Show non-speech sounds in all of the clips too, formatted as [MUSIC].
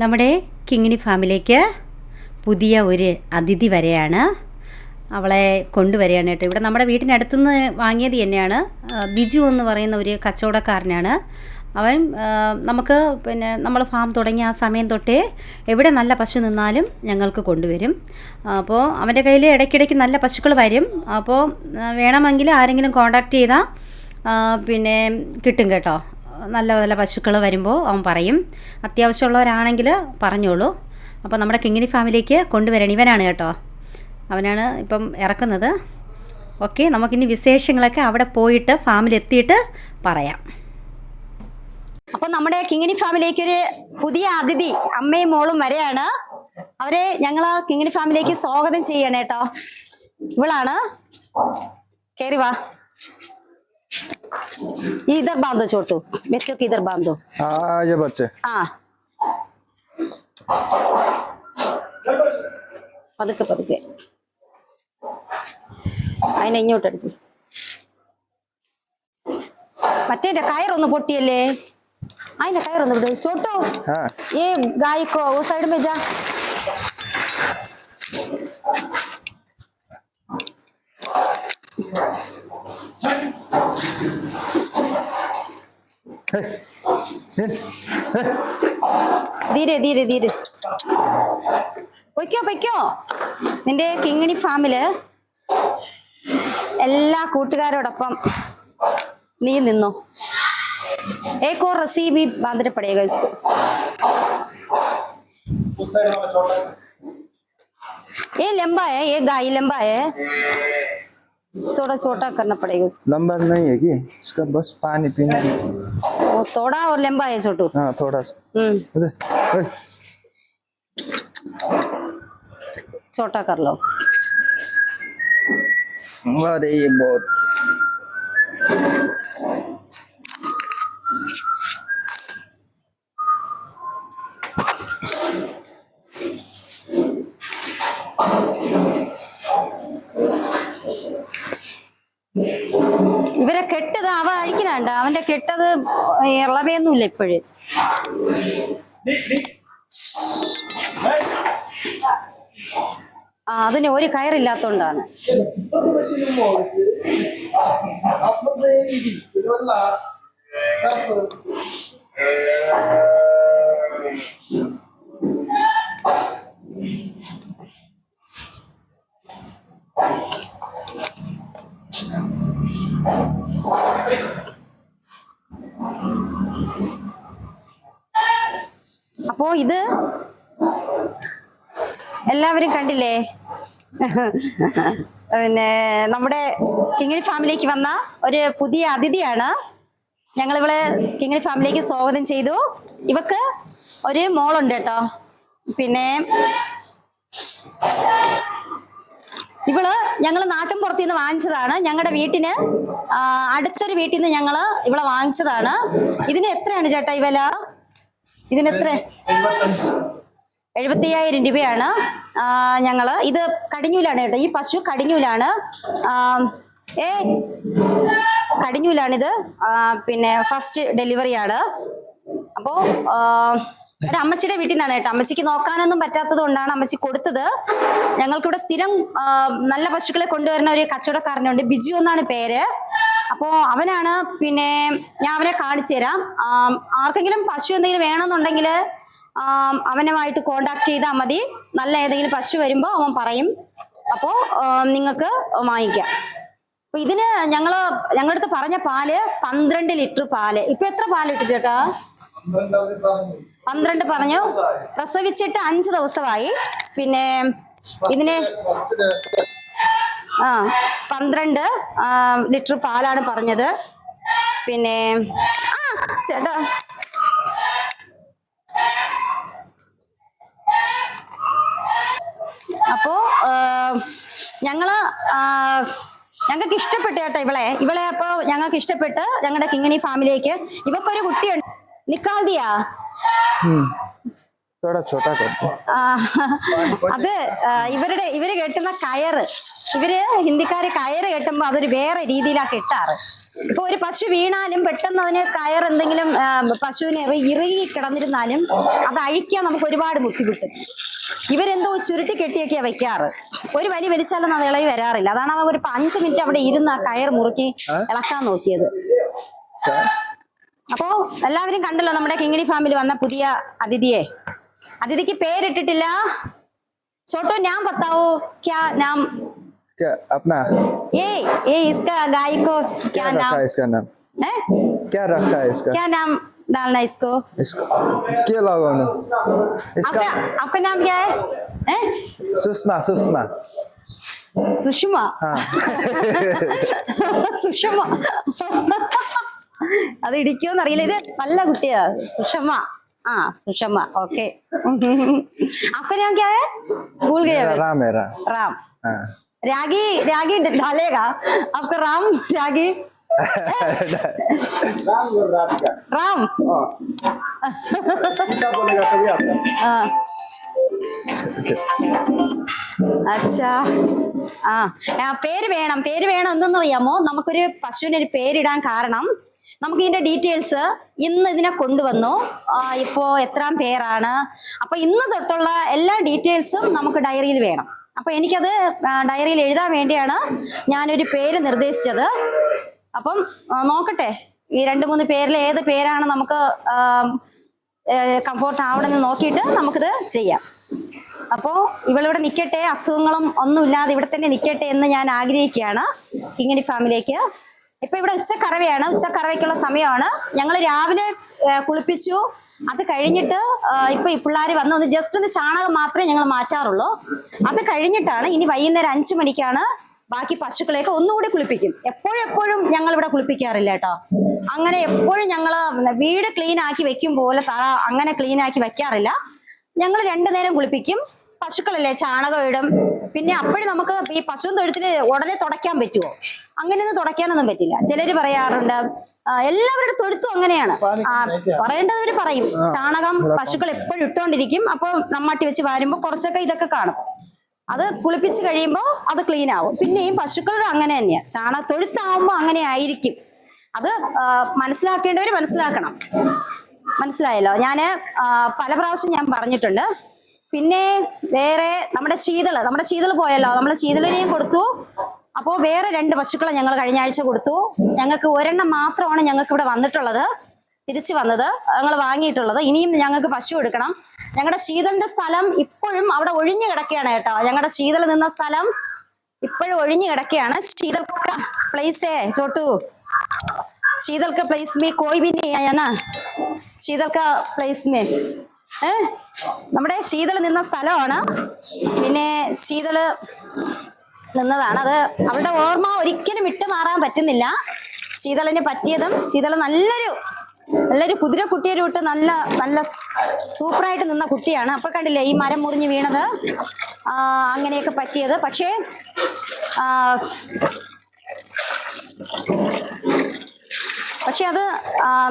നമ്മുടെ കിങ്ങിണി ഫാമിലേക്ക് പുതിയ ഒരു അതിഥി വരെയാണ്. അവളെ കൊണ്ടുവരികയാണ് കേട്ടോ. ഇവിടെ നമ്മുടെ വീട്ടിനടുത്തുനിന്ന് വാങ്ങിയത് തന്നെയാണ്. ബിജു എന്ന് പറയുന്ന ഒരു കച്ചവടക്കാരനാണ്. അവൻ നമുക്ക് പിന്നെ നമ്മൾ ഫാം തുടങ്ങിയ ആ സമയം തൊട്ടേ എവിടെ നല്ല പശു നിന്നാലും ഞങ്ങൾക്ക് കൊണ്ടുവരും. അപ്പോൾ അവന്റെ കയ്യിൽ ഇടയ്ക്കിടയ്ക്ക് നല്ല പശുക്കൾ വരും. അപ്പോൾ വേണമെങ്കിൽ ആരെങ്കിലും കോണ്ടാക്ട് ചെയ്താൽ പിന്നെ കിട്ടും കേട്ടോ. നല്ല നല്ല പശുക്കൾ വരുമ്പോൾ അവൻ പറയും. അത്യാവശ്യമുള്ളവരാണെങ്കിൽ പറഞ്ഞോളൂ. അപ്പോൾ നമ്മുടെ കിങ്ങിണി ഫാമിലിക്ക് കൊണ്ടുവരണം. ഇവനാണ് കേട്ടോ. അവനാണ് ഇപ്പം ഇറക്കുന്നത്. ഓക്കെ നമുക്കിനി വിശേഷങ്ങളൊക്കെ അവിടെ പോയിട്ട് ഫാമിൽ എത്തിയിട്ട് പറയാം. അപ്പൊ നമ്മുടെ കിങ്ങിണി ഫാമിലിക്ക് ഒരു പുതിയ അതിഥി അമ്മയും മോളും വരെയാണ്. അവരെ ഞങ്ങൾ കിങ്ങിണി ഫാമിലിക്ക് സ്വാഗതം ചെയ്യണേട്ടോ ഇവളാണ്. കേറി വാ. ഇതർ ബാന്തോ ചോട്ടു ബെച്ചോക്ക് ഇതർ ബാന്തോ हाँ ये बच्चे ആ പതുക്കെ പതുക്കെ അതിനെ ഇങ്ങോട്ട് അടിച്ചു മറ്റേ കയറൊന്ന് പൊട്ടിയല്ലേ അതിന്റെ കയറൊന്ന് വിട് ചോട്ടു हाँ ये गाय को वो साइड ധീരെ ധീരെ ധീരെ പൊയ്ക്കോ പൊയ്ക്കോ നിന്റെ കിങ്ങിണി ഫാമില് എല്ലാ കൂട്ടുകാരോടൊപ്പം നീ നിന്നോ एक और रस्सी भी बांधना पड़ेगा इसको ये लंबा है ये गाय लंबा है थोड़ा छोटा करना पड़ेगा उसको। लंबा नहीं है कि? इसका बस पानी पीना है। वो थोड़ा और लंबा है छोटू। हाँ थोड़ा सा। हम्म। छोटा कर लो। अरे ये बहुत। ഇവരെ കെട്ടത് അവ അഴിക്കണണ്ട അവന്റെ കെട്ടത് ഇളവേന്നുമില്ല ഇപ്പോഴ്. അതിന് ഒരു കയറില്ലാത്തോണ്ടാണ്. അപ്പോ ഇത് എല്ലാവരും കണ്ടില്ലേ? പിന്നെ നമ്മുടെ കിങ്ങിണി ഫാമിലിക്ക് വന്ന ഒരു പുതിയ അതിഥിയാണ്. ഞങ്ങൾ ഇവളെ കിങ്ങിണി ഫാമിലിക്ക് സ്വാഗതം ചെയ്തു. ഇവക്ക് ഒരു മോളുണ്ട് കേട്ടോ. പിന്നെ ഇവൾ ഞങ്ങൾ നാട്ടിൻ പുറത്തുനിന്ന് വാങ്ങിച്ചതാണ്. ഞങ്ങളുടെ വീട്ടിന് അടുത്തൊരു വീട്ടിൽ നിന്ന് ഞങ്ങൾ ഇവിടെ വാങ്ങിച്ചതാണ്. ഇതിന് എത്രയാണ് ചേട്ടാ ഈ വില? ഇതിന് എത്ര? എഴുപത്തി അയ്യായിരം രൂപയാണ് ഞങ്ങൾ ഇത് കടിഞ്ഞൂലാണ് കേട്ടോ. ഈ പശു കടിഞ്ഞൂലാണ്. ഏ കടിഞ്ഞൂലാണിത്. പിന്നെ ഫസ്റ്റ് ഡെലിവറിയാണ് അപ്പോൾ ഒരു അമ്മച്ചിയുടെ വീട്ടിൽ നിന്നാണ് കേട്ടോ. അമ്മച്ചിക്ക് നോക്കാനൊന്നും പറ്റാത്തത് കൊണ്ടാണ് അമ്മച്ചി കൊടുത്തത്. ഞങ്ങൾക്കിവിടെ സ്ഥിരം നല്ല പശുക്കളെ കൊണ്ടുവരുന്ന ഒരു കച്ചവടക്കാരനുണ്ട്. ബിജു എന്നാണ് പേര്. അപ്പോ അവനാണ് പിന്നെ ഞാൻ അവനെ കാണിച്ചു തരാം. ആർക്കെങ്കിലും പശു എന്തെങ്കിലും വേണമെന്നുണ്ടെങ്കിൽ അവനുമായിട്ട് കോണ്ടാക്ട് ചെയ്താൽ മതി. നല്ല ഏതെങ്കിലും പശു വരുമ്പോൾ അവൻ പറയും. അപ്പോ നിങ്ങൾക്ക് വാങ്ങിക്കാം. അപ്പൊ ഇതിന് ഞങ്ങൾ ഞങ്ങളുടെ പറഞ്ഞ പാൽ പന്ത്രണ്ട് ലിറ്റർ പാൽ. ഇപ്പൊ എത്ര പാൽ ഇട്ടു ചേട്ടാ? പന്ത്രണ്ട് പറഞ്ഞു. പ്രസവിച്ചിട്ട് അഞ്ച് ദിവസമായി. പിന്നെ ഇതിനെ ആ പന്ത്രണ്ട് ലിറ്റർ പാലാണ് പറഞ്ഞത്. പിന്നെ ആ ചേട്ടാ. അപ്പോ ഞങ്ങൾ ഞങ്ങൾക്ക് ഇഷ്ടപ്പെട്ടു കേട്ടോ ഇവളെ. ഇവളെ അപ്പോൾ ഞങ്ങൾക്ക് ഇഷ്ടപ്പെട്ട് ഞങ്ങളുടെ കിങ്ങിണി ഫാമിലിയിലേക്ക് ഇവക്കൊരു കുട്ടിയുണ്ട്. നിക്കാതിയാ. थोड़ा छोटा कर दो ആ, അത് ആ, ഇവരുടെ ഇവര് കെട്ടുന്ന കയറ് ഇവര് ഹിന്ദിക്കാര് കയറ് കെട്ടുമ്പോ അതൊരു വേറെ രീതിയിലാ കെട്ടാറ് ഇപ്പൊ ഒരു പശു വീണാലും പെട്ടെന്ന് അതിന് കയർ എന്തെങ്കിലും ആ, പശുവിനെ ഇറ- ഇറുകി കിടന്നിരുന്നാലും അത് അഴിക്കാൻ നമുക്ക് ഒരുപാട് ബുദ്ധിമുട്ടും ഇവരെന്തോ ചുരുട്ടി കെട്ടിയൊക്കെയാ വെക്കാറ് ഒരു വലി വലിച്ചാലൊന്നും അത് ഇളകി വരാറില്ല അതാണ് അവർ ഒരു അഞ്ച് മിനിറ്റ് അവിടെ ഇരുന്ന് ആ കയർ മുറുക്കി ഇളക്കാൻ നോക്കിയത് क्या അപ്പോ എല്ലാവരും കണ്ടല്ലോ നമ്മുടെ കിങ്ങിണി ഫാമിൽ വന്ന പുതിയ അതിഥിയെ അതിഥിക്ക് പേരിട്ടിട്ടില്ല छोटू नाम बताओ क्या नाम क्या अपना ये ये इसका गाय को क्या क्या रखा नाम है इसका नाम है क्या रखा है इसका क्या नाम डालना इसको इसको क्या लगाना इसका आपका आपका नाम क्या है हैं? सुषमा सुषमा सुषमा हाँ സുഷമ അത് ഇടിക്കുമെന്ന് അറിയില്ല ഇത് നല്ല കുട്ടിയാ സുഷമ ആ സുഷമ ഓക്കെ आपका नाम क्या है भूल गए मेरा राम है राम राम हाँ रागी रागी डालेगा आपका राम रागी राम हाँ ओके അച്ഛാ ആ ആ, പേര് വേണം പേര് വേണം എന്തെന്ന് അറിയാമോ നമുക്കൊരു പശുവിന് ഒരു പേരിടാൻ കാരണം നമുക്ക് ഇതിന്റെ ഡീറ്റെയിൽസ് ഇന്ന് ഇതിനെ കൊണ്ടുവന്നു. ഇപ്പോ എത്രാം പേരാണ്. അപ്പൊ ഇന്ന് തൊട്ടുള്ള എല്ലാ ഡീറ്റെയിൽസും നമുക്ക് ഡയറിയിൽ വേണം. അപ്പൊ എനിക്കത് ഡയറിയിൽ എഴുതാൻ വേണ്ടിയാണ് ഞാനൊരു പേര് നിർദ്ദേശിച്ചത്. അപ്പം നോക്കട്ടെ. ഈ രണ്ട് മൂന്ന് പേരിൽ ഏത് പേരാണ് നമുക്ക് കംഫോർട്ട് ആവണമെന്ന് നോക്കിയിട്ട് നമുക്കിത് ചെയ്യാം. അപ്പോ ഇവളിവിടെ നിൽക്കട്ടെ അസുഖങ്ങളും ഒന്നുമില്ലാതെ ഇവിടെ തന്നെ നിൽക്കട്ടെ എന്ന് ഞാൻ ആഗ്രഹിക്കുകയാണ്. കിങ്ങിണി ഫാമിലേക്ക് ഇപ്പൊ ഇവിടെ ഉച്ചക്കറവയാണ്. ഉച്ചക്കറവയ്ക്കുള്ള സമയമാണ്. ഞങ്ങൾ രാവിലെ കുളിപ്പിച്ചു. അത് കഴിഞ്ഞിട്ട് ഇപ്പൊ ഈ പിള്ളേർ വന്ന് ഒന്ന് ജസ്റ്റ് ഒന്ന് ചാണകം മാത്രമേ ഞങ്ങൾ മാറ്റാറുള്ളൂ. അത് കഴിഞ്ഞിട്ടാണ് ഇനി വൈകുന്നേരം അഞ്ചു മണിക്കാണ് ബാക്കി പശുക്കളെയൊക്കെ ഒന്നുകൂടി കുളിപ്പിക്കും. എപ്പോഴും എപ്പോഴും ഞങ്ങൾ ഇവിടെ കുളിപ്പിക്കാറില്ല കേട്ടോ. അങ്ങനെ എപ്പോഴും ഞങ്ങൾ വീട് ക്ലീൻ ആക്കി വെക്കും പോലെ അങ്ങനെ ക്ലീൻ ആക്കി വെക്കാറില്ല. ഞങ്ങൾ രണ്ടു നേരം കുളിപ്പിക്കും. പശുക്കളല്ലേ? ചാണകം ഇടും പിന്നെ അപ്പോഴും നമുക്ക് ഈ പശുവും തൊഴുത്തിന് ഉടനെ തുടയ്ക്കാൻ പറ്റുമോ അങ്ങനെയൊന്നും തുടയ്ക്കാനൊന്നും പറ്റില്ല. ചിലര് പറയാറുണ്ട് എല്ലാവരുടെ തൊഴുത്തും അങ്ങനെയാണ്. പറയേണ്ടവര് പറയും. ചാണകം പശുക്കൾ എപ്പോഴും ഇട്ടുകൊണ്ടിരിക്കും അപ്പോൾ നമ്മാട്ടി വെച്ച് വാരുമ്പോൾ കുറച്ചൊക്കെ ഇതൊക്കെ കാണും. അത് കുളിപ്പിച്ച് കഴിയുമ്പോൾ അത് ക്ലീൻ ആവും. പിന്നെയും പശുക്കളുടെ അങ്ങനെ തന്നെയാണ് ചാണ തൊഴുത്താവുമ്പോൾ അങ്ങനെ ആയിരിക്കും. അത് മനസ്സിലാക്കേണ്ടവർ മനസ്സിലാക്കണം. മനസ്സിലായല്ലോ? ഞാൻ പല പ്രാവശ്യം ഞാൻ പറഞ്ഞിട്ടുണ്ട്. പിന്നെ വേറെ നമ്മുടെ ശീതൾ നമ്മുടെ ശീതൾ പോയല്ലോ. നമ്മുടെ ശീതളിനെയും കൊടുത്തു. അപ്പോൾ വേറെ രണ്ട് പശുക്കളെ ഞങ്ങൾ കഴിഞ്ഞ ആഴ്ച കൊടുത്തു. ഞങ്ങൾക്ക് ഒരെണ്ണം മാത്രമാണ് ഞങ്ങൾക്ക് ഇവിടെ വന്നിട്ടുള്ളത്. തിരിച്ചു വന്നത് ഞങ്ങൾ വാങ്ങിയിട്ടുള്ളത്. ഇനിയും ഞങ്ങൾക്ക് പശു എടുക്കണം. ഞങ്ങളുടെ ശീതളിന്റെ സ്ഥലം ഇപ്പോഴും അവിടെ ഒഴിഞ്ഞു കിടക്കുകയാണ് കേട്ടോ. ഞങ്ങളുടെ ശീതൾ നിന്ന സ്ഥലം ഇപ്പോഴും ഒഴിഞ്ഞു കിടക്കുകയാണ്. ശീതൽക്ക പ്ലേസേ ചോട്ടു? ശീതൽക്ക പ്ലേസ് മീ കോയി ബി നീ ആയാ ശീതൽക്ക പ്ലേസ് മീ. ഏഹ് നമ്മുടെ ശീതൾ നിന്ന സ്ഥലമാണ്. പിന്നെ ശീതൾ നിന്നതാണ്. അത് അവളുടെ ഓർമ്മ ഒരിക്കലും വിട്ടുമാറാൻ പറ്റുന്നില്ല. ശീതളിന് പറ്റിയതും ശീതള നല്ലൊരു നല്ലൊരു കുതിര കുട്ടിയെ വിട്ട് നല്ല നല്ല സൂപ്പറായിട്ട് നിന്ന കുട്ടിയാണ്. അപ്പൊ കണ്ടില്ലേ ഈ മരം മുറിഞ്ഞ് വീണത്? അങ്ങനെയൊക്കെ പറ്റിയത്. പക്ഷേ പക്ഷെ അത്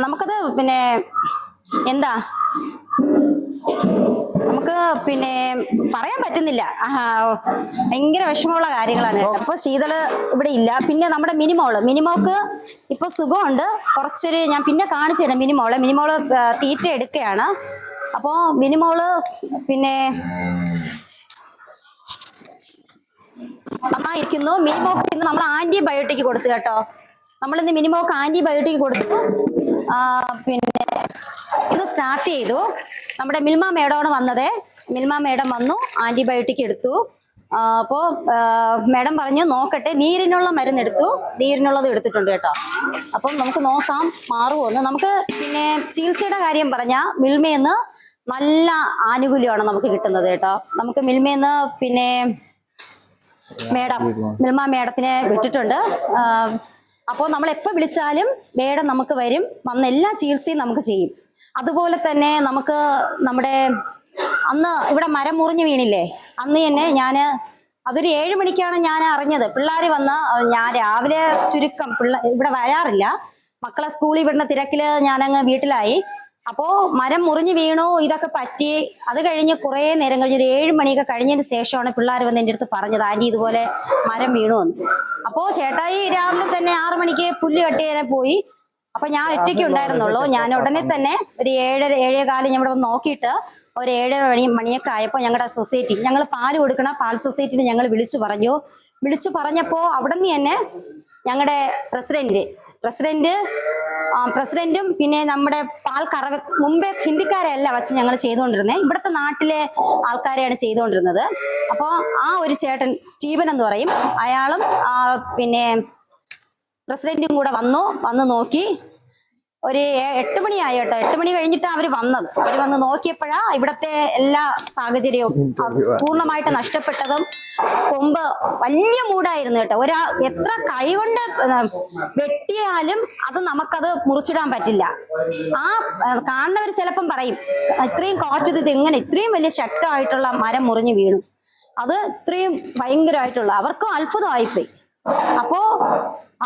നമുക്കത് പിന്നെ എന്താ നമുക്ക് പിന്നെ പറയാൻ പറ്റുന്നില്ല. ഭയങ്കര വിഷമമുള്ള കാര്യങ്ങളാണ്. അപ്പൊ ശീതൾ ഇവിടെ ഇല്ല. പിന്നെ നമ്മുടെ മിനിമോൾ. മിനിമോക്ക് ഇപ്പൊ സുഖമുണ്ട്. കുറച്ചൊരു ഞാൻ പിന്നെ കാണിച്ചു തരാം മിനിമോൾ. മിനിമോൾ തീറ്റ എടുക്കുകയാണ്. അപ്പോ മിനിമോൾ പിന്നെ നന്നായിരിക്കുന്നു. മിനിമോക്ക് ഇന്ന് നമ്മൾ ആന്റിബയോട്ടിക് കൊടുത്തു കേട്ടോ. നമ്മൾ ഇന്ന് മിനിമോക്ക് ആന്റിബയോട്ടിക് കൊടുത്തു. പിന്നെ ഇത് സ്റ്റാർട്ട് ചെയ്തു. നമ്മുടെ മിൽമ മേഡമാണ് വന്നത്. മിൽമ മേഡം വന്നു ആന്റിബയോട്ടിക് എടുത്തു. അപ്പോ മേഡം പറഞ്ഞു നോക്കട്ടെ നീരിനുള്ള മരുന്ന് എടുത്തു നീരിനുള്ളത് എടുത്തിട്ടുണ്ട് കേട്ടോ. അപ്പം നമുക്ക് നോക്കാം മാറുമോന്ന് നമുക്ക് പിന്നെ ചികിത്സയുടെ കാര്യം പറഞ്ഞാൽ മിൽമയെന്ന് നല്ല ആനുകൂല്യമാണ് നമുക്ക് കിട്ടുന്നത് കേട്ടോ. നമുക്ക് മിൽമയെന്ന് പിന്നെ മേഡം മിൽമ മേഡത്തിനെ വിട്ടിട്ടുണ്ട്. അപ്പോൾ നമ്മൾ എപ്പോൾ വിളിച്ചാലും മേഡം നമുക്ക് വരും വന്ന എല്ലാ ചികിത്സയും നമുക്ക് ചെയ്യും. അതുപോലെ തന്നെ നമുക്ക് നമ്മുടെ അന്ന് ഇവിടെ മരം മുറിഞ്ഞു വീണില്ലേ? അന്ന് തന്നെ ഞാൻ അതൊരു ഏഴ് മണിക്കാണ് ഞാൻ അറിഞ്ഞത്. പിള്ളേർ വന്ന് ഞാൻ രാവിലെ ചുരുക്കം പിള്ള ഇവിടെ വരാറില്ല. മക്കളെ സ്കൂളിൽ വിടുന്ന തിരക്കിൽ ഞാനങ്ങ് വീട്ടിലായി. അപ്പോ മരം മുറിഞ്ഞു വീണു ഇതൊക്കെ പറ്റി. അത് കഴിഞ്ഞ് കുറേ നേരം കഴിഞ്ഞ് ഒരു ഏഴ് മണിയൊക്കെ കഴിഞ്ഞതിന് ശേഷമാണ് പിള്ളേർ വന്ന് എന്റെ അടുത്ത് പറഞ്ഞത് ആന്റി ഇതുപോലെ മരം വീണു എന്ന് അപ്പോ ചേട്ടായി രാവിലെ തന്നെ ആറു മണിക്ക് പുല്ല് കെട്ടി ചെയ്യാൻ പോയി. അപ്പൊ ഞാൻ ഒറ്റയ്ക്ക് ഉണ്ടായിരുന്നുള്ളൂ. ഞാൻ ഉടനെ തന്നെ ഒരു ഏഴര ഏഴേ കാലം ഞാൻ ഇവിടെ വന്ന് നോക്കിയിട്ട് ഒരു ഏഴര മണി മണിയൊക്കെ ആയപ്പോൾ ഞങ്ങളുടെ സൊസൈറ്റി ഞങ്ങൾ പാൽ കൊടുക്കണ പാൽ സൊസൈറ്റിന് ഞങ്ങൾ വിളിച്ചു പറഞ്ഞു. വിളിച്ചു പറഞ്ഞപ്പോൾ അവിടെ നിന്ന് തന്നെ ഞങ്ങളുടെ പ്രസിഡന്റ് പ്രസിഡന്റ് പ്രസിഡന്റും പിന്നെ നമ്മുടെ പാൽ കറവ മുമ്പേ ഹിന്ദിക്കാരെയല്ല വച്ച് ഞങ്ങൾ ചെയ്തുകൊണ്ടിരുന്നത് ഇവിടുത്തെ നാട്ടിലെ ആൾക്കാരെയാണ് ചെയ്തുകൊണ്ടിരുന്നത് അപ്പോൾ ആ ഒരു ചേട്ടൻ സ്റ്റീവൻ എന്ന് പറയും. അയാളും പിന്നെ പ്രസിഡന്റും കൂടെ വന്നു വന്ന് നോക്കി. ഒരു എട്ട് മണിയായി കേട്ടോ. എട്ട് മണി കഴിഞ്ഞിട്ടാണ് അവർ വന്നത്. അവർ വന്ന് നോക്കിയപ്പോഴാ ഇവിടത്തെ എല്ലാ സാഹചര്യവും പൂർണമായിട്ട് നഷ്ടപ്പെട്ടതും കൊമ്പ് വലിയ മൂടായിരുന്നു കേട്ടോ. ഒരാ എത്ര കൈകൊണ്ട് വെട്ടിയാലും അത് നമുക്കത് മുറിച്ചിടാൻ പറ്റില്ല. ആ കാണുന്നവർ ചിലപ്പം പറയും ഇത്രയും കാറ്റ് ഇത് എങ്ങനെ? ഇത്രയും വലിയ ശക്തമായിട്ടുള്ള മരം മുറിഞ്ഞു വീണു. അത് ഇത്രയും ഭയങ്കരമായിട്ടുള്ള അവർക്കും അത്ഭുതമായിപ്പോയി. അപ്പോ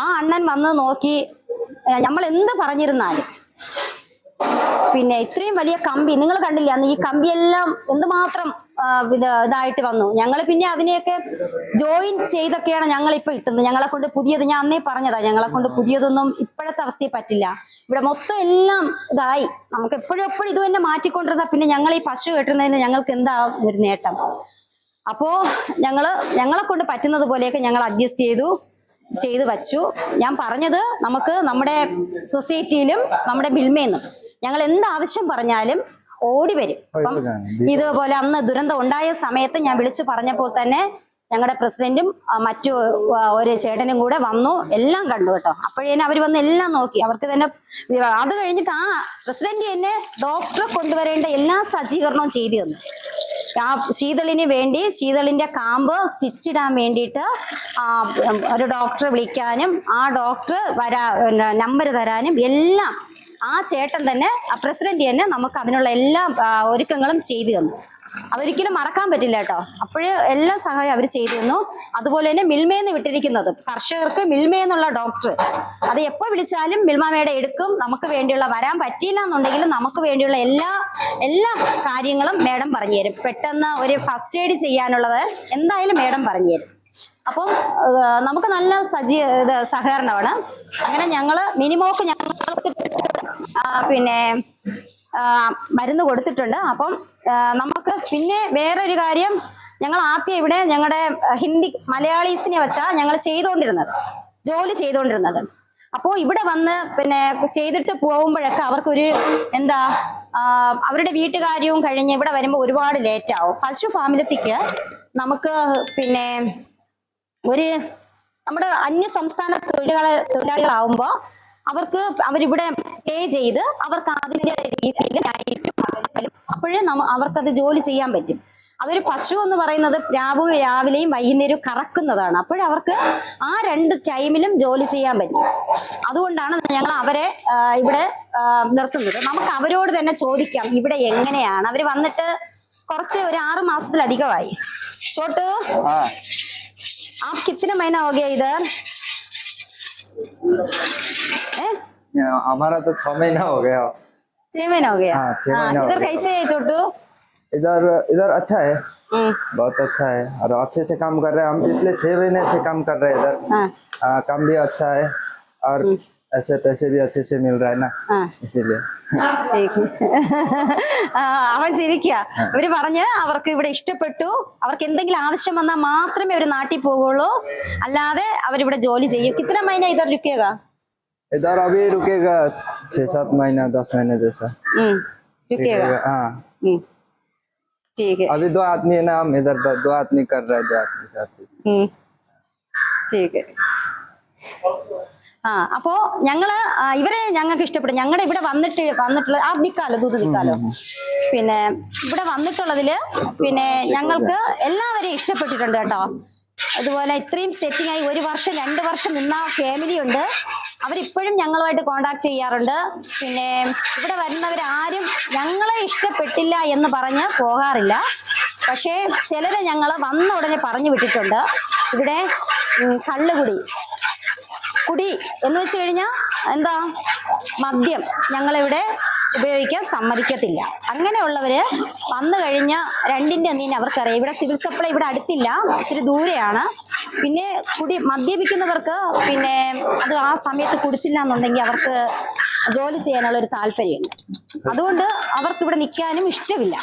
ആ അണ്ണൻ വന്ന് നോക്കി നമ്മൾ എന്ത് പറഞ്ഞിരുന്നാലും. പിന്നെ ഇത്രയും വലിയ കമ്പി നിങ്ങൾ കണ്ടില്ല അന്ന് ഈ കമ്പിയെല്ലാം എന്തുമാത്രം ഇത് ഇതായിട്ട് വന്നു. ഞങ്ങൾ പിന്നെ അതിനെയൊക്കെ ജോയിൻ ചെയ്തൊക്കെയാണ് ഞങ്ങൾ ഇപ്പൊ ഇട്ടുന്നത്. ഞങ്ങളെ കൊണ്ട് പുതിയത് ഞാൻ അന്നേ പറഞ്ഞതാ ഞങ്ങളെ കൊണ്ട് പുതിയതൊന്നും ഇപ്പോഴത്തെ അവസ്ഥയെ പറ്റില്ല. ഇവിടെ മൊത്തം എല്ലാം ഇതായി. നമുക്ക് എപ്പോഴും എപ്പോഴും ഇത് തന്നെ മാറ്റിക്കൊണ്ടിരുന്ന പിന്നെ ഞങ്ങൾ ഈ പശു കെട്ടുന്നതിന് ഞങ്ങൾക്ക് എന്താ ഒരു നേട്ടം? അപ്പോ ഞങ്ങൾ ഞങ്ങളെ കൊണ്ട് പറ്റുന്നത് പോലെയൊക്കെ ഞങ്ങൾ അഡ്ജസ്റ്റ് ചെയ്തു ചെയ്തു വച്ചു. ഞാൻ പറഞ്ഞത് നമുക്ക് നമ്മുടെ സൊസൈറ്റിയിലും നമ്മുടെ ബിൽമേന്നും ഞങ്ങൾ എന്ത് ആവശ്യം പറഞ്ഞാലും ഓടി വരും. അപ്പം ഇതുപോലെ അന്ന് ദുരന്തം ഉണ്ടായ സമയത്ത് ഞാൻ വിളിച്ചു പറഞ്ഞപ്പോൾ തന്നെ ഞങ്ങളുടെ പ്രസിഡന്റും മറ്റു ഒരു ചേട്ടനും കൂടെ വന്നു. എല്ലാം കണ്ടു കേട്ടോ. അപ്പോഴേനും അവർ വന്ന് എല്ലാം നോക്കി. അവർക്ക് തന്നെ അത് കഴിഞ്ഞിട്ട് ആ പ്രസിഡന്റ് എന്നെ ഡോക്ടറെ കൊണ്ടുവരേണ്ട എല്ലാ സജ്ജീകരണവും ചെയ്തു തന്നു. ആ ശീതളിന് വേണ്ടി ശീതളിന്റെ കാമ്പ് സ്റ്റിച്ചിടാൻ വേണ്ടിയിട്ട് ഒരു ഡോക്ടറെ വിളിക്കാനും ആ ഡോക്ടർ വരാ നമ്പർ തരാനും എല്ലാം ആ ചേട്ടൻ തന്നെ ആ പ്രസിഡന്റ് തന്നെ നമുക്ക് അതിനുള്ള എല്ലാ ഒരുക്കങ്ങളും ചെയ്തു തന്നു. അതൊരിക്കലും മറക്കാൻ പറ്റില്ല കേട്ടോ. അപ്പോഴ് എല്ലാ സഹായം അവർ ചെയ്തു തന്നു. അതുപോലെ തന്നെ മിൽമേന്ന് വിട്ടിരിക്കുന്നത്. കർഷകർക്ക് മിൽമേന്നുള്ള ഡോക്ടർ അത് എപ്പോൾ വിളിച്ചാലും മിൽമാമയുടെ എടുക്കും. നമുക്ക് വേണ്ടിയുള്ള വരാൻ പറ്റിയില്ല എന്നുണ്ടെങ്കിലും നമുക്ക് വേണ്ടിയുള്ള എല്ലാ എല്ലാ കാര്യങ്ങളും മേഡം പറഞ്ഞു തരും. പെട്ടെന്ന് ഒരു ഫസ്റ്റ് എയ്ഡ് ചെയ്യാനുള്ളത് എന്തായാലും മേഡം പറഞ്ഞു തരും. അപ്പം നമുക്ക് നല്ല സജീ ഇത് സഹകരണമാണ്. അങ്ങനെ ഞങ്ങൾ മിനിമോക്ക് ഞങ്ങൾ പിന്നെ മരുന്ന് കൊടുത്തിട്ടുണ്ട്. അപ്പം നമുക്ക് പിന്നെ വേറൊരു കാര്യം ഞങ്ങൾ ആദ്യം ഇവിടെ ഞങ്ങളുടെ ഹിന്ദി മലയാളീസിനെ വെച്ചാൽ ഞങ്ങൾ ചെയ്തുകൊണ്ടിരുന്നത് ജോലി ചെയ്തുകൊണ്ടിരുന്നത് അപ്പോൾ ഇവിടെ വന്ന് പിന്നെ ചെയ്തിട്ട് പോകുമ്പോഴൊക്കെ അവർക്കൊരു എന്താ അവരുടെ വീട്ടുകാര്യവും കഴിഞ്ഞ് ഇവിടെ വരുമ്പോൾ ഒരുപാട് ലേറ്റ് ആവും. പശു ഫാമിലത്തേക്ക് നമുക്ക് പിന്നെ ഒരു നമ്മുടെ അന്യ സംസ്ഥാന തൊഴിലാളി തൊഴിലാളികളാവുമ്പോൾ അവർക്ക് അവരിവിടെ സ്റ്റേ ചെയ്ത് അവർക്ക് അതിന്റെ രീതിയിൽ അപ്പോഴേ നമ്മ അവർക്കത് ജോലി ചെയ്യാൻ പറ്റും. അതൊരു പശു എന്ന് പറയുന്നത് രാവും രാവിലെയും വൈകുന്നേരവും കറക്കുന്നതാണ് അപ്പോഴവർക്ക് ആ രണ്ട് ടൈമിലും ജോലി ചെയ്യാൻ പറ്റും അതുകൊണ്ടാണ് ഞങ്ങൾ അവരെ ആ, ഇവിടെ ആ, നിർത്തുന്നത് നമുക്ക് അവരോട് തന്നെ ചോദിക്കാം ഇവിടെ എങ്ങനെയാണ് അവർ വന്നിട്ട് കുറച്ച് ഒരു ആറ് മാസത്തിലധികമായി ചോട്ടു हाँ आप कितने महीना हो गया इधर ए? हमारा तो छह महीना हो गया छह महीना हो गया हाँ, छह महीना हो इधर गया। कैसे है छोटू इधर इधर अच्छा है हम्म, बहुत अच्छा है और अच्छे से काम कर रहे हैं हम पिछले छह महीने से काम कर रहे हैं इधर हाँ आ, काम भी अच्छा है और ऐसे पैसे भी अच्छे से मिल रहा है ना हाँ इसीलिए [LAUGHS] ठीक ആ, അവൻ ചിരിക്കുക ഇവര് പറഞ്ഞ് അവർക്ക് ഇവിടെ ഇഷ്ടപ്പെട്ടു അവർക്ക് എന്തെങ്കിലും ആവശ്യം വന്നാൽ മാത്രമേ അവർ നാട്ടിൽ പോകുള്ളൂ അല്ലാതെ അവരിവിടെ ജോലി ചെയ്യും കിത്തന മൈന ഇതർ രുക്കിയക इधर अभी रुकेगा छह सात महीना दस महीने जैसा രുക്കിയക हाँ ठीक है अभी दो आदमी है ना हम इधर दो, दो आदमी कर रहे हैं दो आदमी साथ से ഉം. ठीक है. ആ അപ്പോ ഞങ്ങള് ആ, ഇവരെ ഞങ്ങൾക്ക് ഇഷ്ടപ്പെടും ഞങ്ങളുടെ ഇവിടെ വന്നിട്ട് വന്നിട്ടുള്ള ആ നിക്കാലോ ദൂത് നിക്കാലോ പിന്നെ ഇവിടെ വന്നിട്ടുള്ളതില് പിന്നെ ഞങ്ങൾക്ക് എല്ലാവരെയും ഇഷ്ടപ്പെട്ടിട്ടുണ്ട് കേട്ടോ അതുപോലെ ഇത്രയും സെറ്റിംഗ് ആയി ഒരു വർഷം രണ്ട് വർഷം നിന്ന ഫാമിലി ഉണ്ട് അവരിപ്പോഴും ഞങ്ങളുമായിട്ട് കോണ്ടാക്ട് ചെയ്യാറുണ്ട്. പിന്നെ ഇവിടെ വരുന്നവരാരും ഞങ്ങളെ ഇഷ്ടപ്പെട്ടില്ല എന്ന് പറഞ്ഞ് പോകാറില്ല. പക്ഷേ ചിലരെ ഞങ്ങൾ വന്ന ഉടനെ പറഞ്ഞു വിട്ടിട്ടുണ്ട്. ഇവിടെ കള്ളുകുടി. കുടി എന്ന് വെച്ച് കഴിഞ്ഞാൽ എന്താ? മദ്യം ഞങ്ങളിവിടെ ഉപയോഗിക്കാൻ സമ്മതിക്കത്തില്ല. അങ്ങനെയുള്ളവർ വന്നു കഴിഞ്ഞാൽ രണ്ടിന്റെ എന്തിനും അവർക്കറിയാം. ഇവിടെ സിവിൽ സപ്ലൈ ഇവിടെ അടുത്തില്ല. ഇത്തിരി ദൂരെയാണ്. പിന്നെ കുടി മദ്യപിക്കുന്നവർക്ക് പിന്നെ അത് ആ സമയത്ത് കുടിച്ചില്ല എന്നുണ്ടെങ്കിൽ അവർക്ക് ജോലി ചെയ്യാനുള്ള ഒരു താല്പര്യമുണ്ട്. അതുകൊണ്ട് അവർക്ക് ഇവിടെ നിൽക്കാനും ഇഷ്ടമില്ല.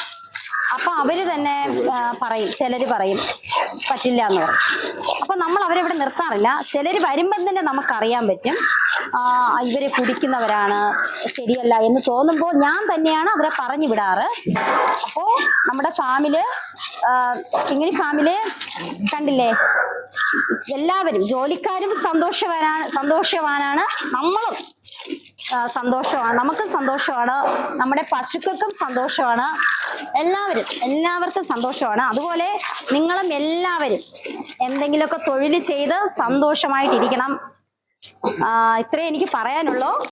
അപ്പൊ അവർ തന്നെ പറയും ചിലര് പറയും പറ്റില്ല എന്ന് പറയും. അപ്പൊ നമ്മൾ അവരെ ഇവിടെ നിർത്താറില്ല. ചിലര് വരുമ്പം തന്നെ നമുക്കറിയാൻ പറ്റും ഇവർ കുടിക്കുന്നവരാണ് ശരിയല്ല എന്ന് തോന്നുമ്പോൾ ഞാൻ തന്നെയാണ് അവരെ പറഞ്ഞു വിടാറ്. അപ്പോ നമ്മുടെ ഫാമിൽ ഇങ്ങനെ ഫാമിൽ കണ്ടില്ലേ എല്ലാവരും ജോലിക്കാരും സന്തോഷവാനാണ് സന്തോഷവാനാണ്. നമ്മളും സന്തോഷമാണ് നമുക്കും സന്തോഷമാണ് നമ്മുടെ പശുക്കൾക്കും സന്തോഷമാണ് എല്ലാവരും എല്ലാവർക്കും സന്തോഷമാണ് അതുപോലെ നിങ്ങളും എല്ലാവരും എന്തെങ്കിലുമൊക്കെ തൊഴിൽ ചെയ്ത് സന്തോഷമായിട്ടിരിക്കണം. ഇത്രേ എനിക്ക് പറയാനുള്ളൂ.